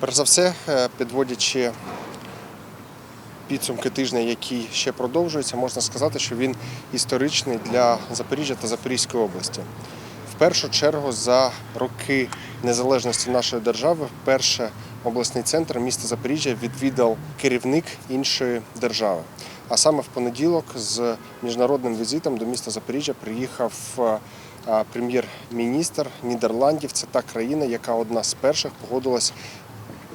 Перш за все, е, підводячи підсумки тижня, який ще продовжується, можна сказати, що він історичний для Запоріжжя та Запорізької області. В першу чергу за роки незалежності нашої держави вперше обласний центр міста Запоріжжя відвідав керівник іншої держави. А саме в понеділок з міжнародним візитом до міста Запоріжжя приїхав е, е, прем'єр-міністр Нідерландів. Це та країна, яка одна з перших погодилась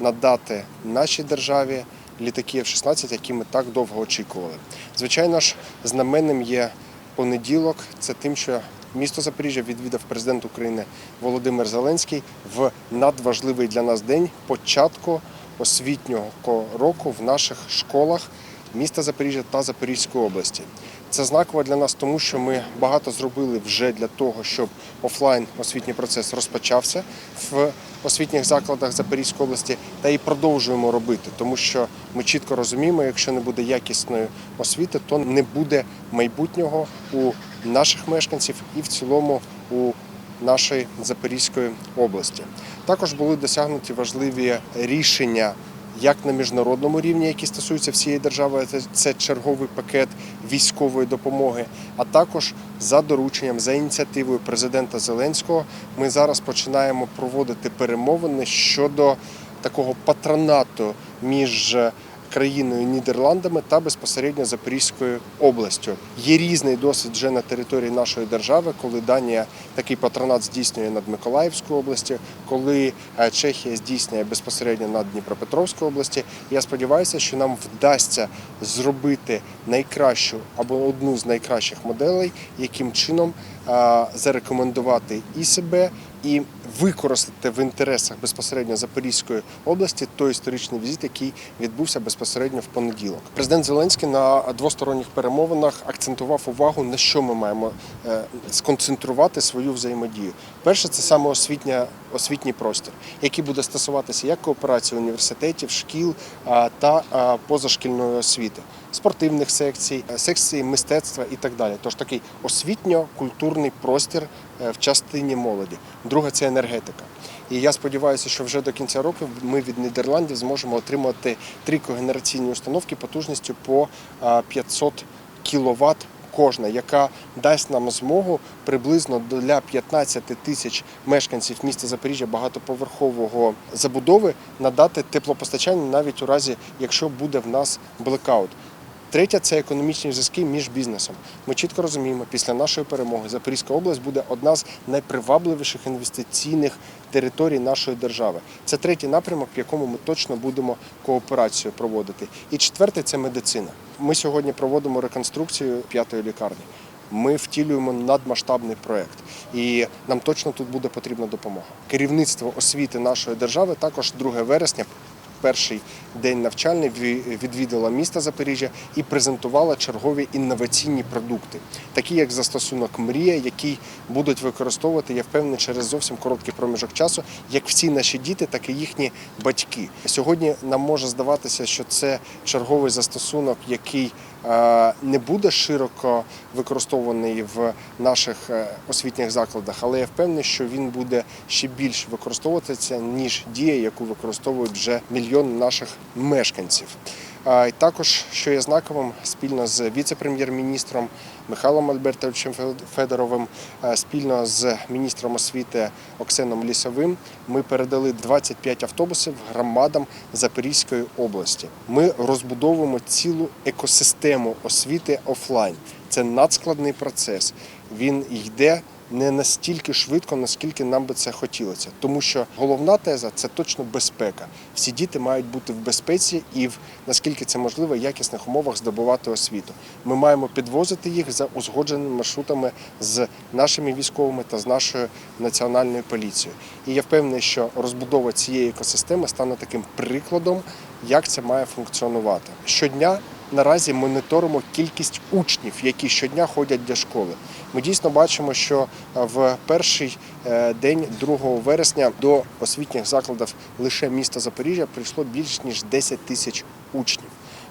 надати нашій державі літаки F-16, які ми так довго очікували. Звичайно ж, знаменним є понеділок. Це тим, що місто Запоріжжя відвідав президент України Володимир Зеленський в надважливий для нас день початку освітнього року в наших школах міста Запоріжжя та Запорізької області. Це знаково для нас, тому що ми багато зробили вже для того, щоб офлайн освітній процес розпочався в освітніх закладах Запорізької області, та і продовжуємо робити, тому що ми чітко розуміємо, якщо не буде якісної освіти, то не буде майбутнього у наших мешканців і в цілому у нашої Запорізької області. Також були досягнуті важливі рішення як на міжнародному рівні, які стосуються всієї держави, це- черговий пакет військової допомоги, а також за дорученням, за ініціативою президента Зеленського, ми зараз починаємо проводити перемовини щодо такого патронату між країною Нідерландами та безпосередньо Запорізькою областю. Є різний досвід вже на території нашої держави, коли Данія такий патронат здійснює над Миколаївською областю, коли е, Чехія здійснює безпосередньо над Дніпропетровською області. Я сподіваюся, що нам вдасться зробити найкращу або одну з найкращих моделей, яким чином е, зарекомендувати і себе, і використати в інтересах безпосередньо Запорізької області той історичний візит, який відбувся безпосередньо в понеділок. Президент Зеленський на двосторонніх перемовинах акцентував увагу на що ми маємо е, сконцентрувати свою взаємодію. Перше, це саме освітня, освітній простір, який буде стосуватися як кооперації університетів, шкіл та позашкільної освіти, спортивних секцій, е, секцій мистецтва і так далі. Тож такий освітньо-культурний простір е, в частині молоді. Друге це енергетика. І я сподіваюся, що вже до кінця року ми від Нідерландів зможемо отримати три когенераційні установки потужністю по 500 кВт кожна, яка дасть нам змогу приблизно для 15 тисяч мешканців міста Запоріжжя багатоповерхового забудови надати теплопостачання навіть у разі, якщо буде в нас блекаут. Третє це економічні зв'язки між бізнесом. Ми чітко розуміємо, після нашої перемоги Запорізька область буде одна з найпривабливіших інвестиційних територій нашої держави. Це третій напрямок, в якому ми точно будемо кооперацію проводити. І четверте це медицина. Ми сьогодні проводимо реконструкцію п'ятої лікарні. Ми втілюємо надмасштабний проект, і нам точно тут буде потрібна допомога. Керівництво освіти нашої держави також 2 вересня перший день навчальний ві- відвідала місто Запоріжжя і презентувала чергові інноваційні продукти, такі як застосунок Мрія, який будуть використовувати, я впевнений, через зовсім короткий проміжок часу, як всі наші діти, так і їхні батьки. Сьогодні нам може здаватися, що це черговий застосунок, який не буде широко використований в наших е, освітніх закладах, але я впевнений, що він буде ще більш використовуватися, ніж дія, яку використовують вже мільйон наших мешканців. І Також, що є знаковим, спільно з віце-прем'єр-міністром Михайлом Альбертовичем Фе- Федоровим, е, спільно з міністром освіти Оксеном Лісовим, ми передали 25 автобусів громадам Запорізької області. Ми розбудовуємо цілу екосистему освіти офлайн. Це надскладний процес. Він йде не настільки швидко, наскільки нам би це хотілося. Тому що головна теза це точно безпека. Всі діти мають бути в безпеці і в наскільки це можливо якісних умовах здобувати освіту. Ми маємо підвозити їх за узгодженими маршрутами з нашими військовими та з нашою національною поліцією. І я впевнений, що розбудова цієї екосистеми стане таким прикладом, як це має функціонувати. Щодня наразі моніторимо кількість учнів, які щодня ходять до школи. Ми дійсно бачимо, що в перший е, день 2 вересня до освітніх закладів лише міста Запоріжжя прийшло більш ніж 10 тисяч учнів.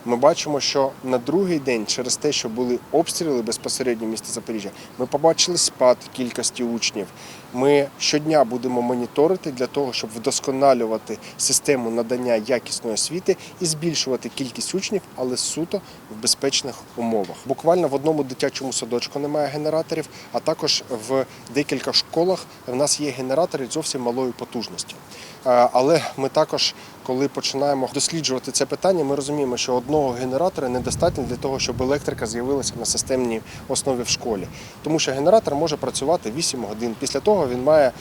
Ми бачимо, що на другий день, через те, що були обстріли безпосередньо в місті Запоріжжя, ми побачили спад кількості учнів. Ми щодня будемо моніторити для того, щоб вдосконалювати систему надання якісної освіти і збільшувати кількість учнів, але суто в безпечних умовах. Буквально в одному дитячому садочку немає генераторів, а також в декілька школах в нас є генератори зовсім малої потужності. Е, Але ми також, коли починаємо досліджувати це питання, ми розуміємо, що одного генератора недостатньо для того, щоб електрика з'явилася на системній основі в школі. Тому що генератор може працювати 8 годин. Після того він має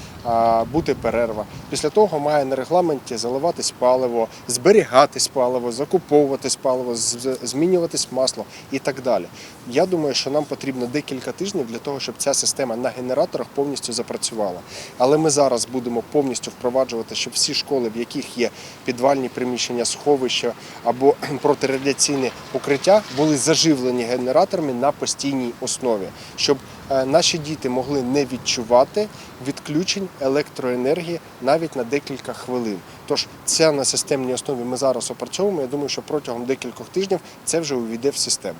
бути перерва. Після того має на регламенті заливатись паливо, зберігатись паливо, закуповуватись паливо, змінюватись масло і так далі. Я думаю, що нам потрібно декілька тижнів для того, щоб ця система на генераторах повністю запрацювала. Але ми зараз будемо повністю впроваджувати, щоб всі школи, в яких є підвальні приміщення, сховища або протирадіаційне укриття, були заживлені генераторами на постійній основі, щоб е, наші діти могли не відчувати відключень електроенергії навіть на декілька хвилин. Тож це на системній основі ми зараз опрацьовуємо. Я думаю, що протягом декількох тижнів це вже увійде в систему.